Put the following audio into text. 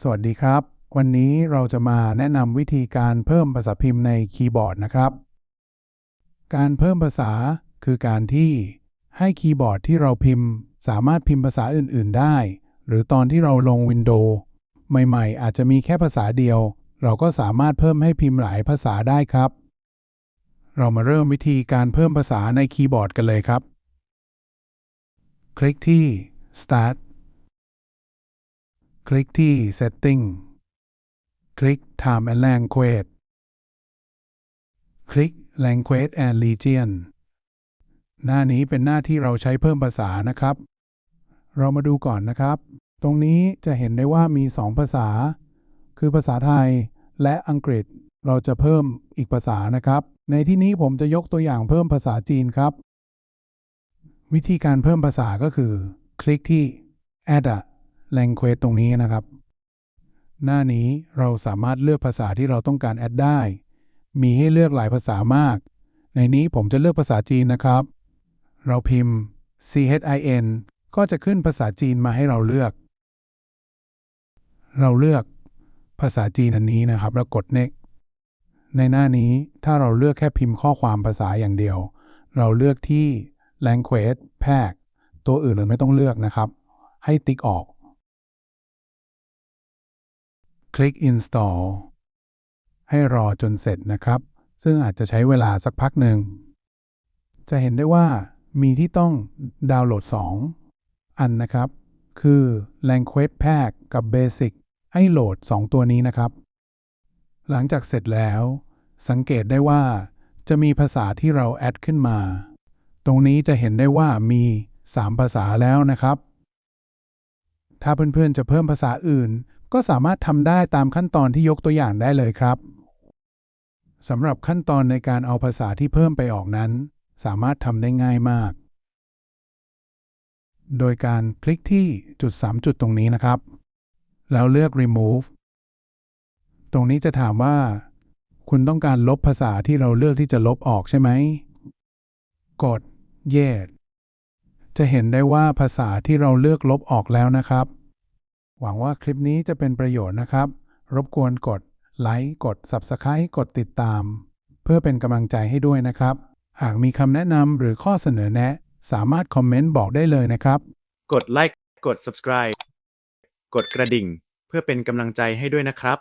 สวัสดีครับ วันนี้เราจะมาแนะนำวิธีการเพิ่มภาษาพิมพ์ในคีย์บอร์ดนะครับ การเพิ่มภาษาคือการที่ให้คีย์บอร์ดที่เราพิมพ์ สามารถพิมพ์ภาษาอื่น ๆ ได้ หรือตอนที่เราลงวินโดว์ใหม่ ๆ อาจจะมีแค่ภาษาเดียว เราก็สามารถเพิ่มให้พิมพ์หลายภาษาได้ครับ เรามาเริ่มวิธีการเพิ่มภาษาในคีย์บอร์ดกันเลยครับ คลิกที่ start คลิกที่ setting คลิก time and language คลิก language and region หน้านี้เป็นหน้าที่เราใช้เพิ่มภาษานะครับ เรามาดูก่อนนะครับ ตรงนี้จะเห็นได้ว่ามี 2 ภาษา คือภาษาไทยและอังกฤษ เราจะเพิ่มอีกภาษานะครับ ในที่นี้ผมจะยกตัวอย่างเพิ่มภาษาจีนครับ วิธีการเพิ่มภาษาก็คือ คลิกที่ add a language ตรงนี้นะครับ หน้านี้เราสามารถเลือกภาษาที่เราต้องการแอดได้ มีให้เลือกหลายภาษามาก ในนี้ผมจะเลือกภาษาจีนนะครับ เราพิมพ์ chin ก็จะขึ้นภาษาจีนมาให้เราเลือก เราเลือกภาษาจีนอันนี้นะครับ แล้วกด next ในหน้านี้ถ้าเราเลือกแค่พิมพ์ข้อความภาษาอย่างเดียว เราเลือกที่ language pack ตัวอื่นเราไม่ต้องเลือกนะครับ ให้ติ๊กออก คลิก install ให้รอจนเสร็จนะครับ ซึ่งอาจจะใช้เวลาสักพักหนึ่ง จะเห็นได้ว่ามีที่ต้องดาวน์โหลด 2 อันนะครับ คือ Language Pack กับ Basic ให้โหลด 2 ตัวนี้นะครับ หลังจากเสร็จแล้ว สังเกตได้ว่า จะมีภาษาที่เราแอดขึ้นมา ตรงนี้จะเห็นได้ว่ามี 3 ภาษาแล้วนะครับ ถ้าเพื่อนๆจะเพิ่มภาษาอื่น ก็สามารถทำได้ตามขั้นตอนที่ยกตัวอย่างได้เลยครับสำหรับขั้นตอนในการเอาภาษาที่เพิ่มไปออกนั้น สามารถทำได้ง่ายมาก โดยการคลิกที่จุด 3 จุดตรงนี้นะครับ แล้วเลือก remove ตรงนี้จะถามว่า คุณต้องการลบภาษาที่เราเลือกที่จะลบออกใช่ไหม กด yes จะเห็นได้ว่าภาษาที่เราเลือกลบออกแล้วนะครับ หวังว่าคลิปนี้จะเป็นประโยชน์นะครับ รบกวนกดไลค์กด Subscribe กดติดตาม เพื่อเป็นกำลังใจให้ด้วยนะครับ หากมีคำแนะนำหรือข้อเสนอแนะ สามารถคอมเมนต์บอกได้เลยนะครับ กดไลค์กด subscribe กดกระดิ่ง เพื่อเป็นกำลังใจให้ด้วยนะครับ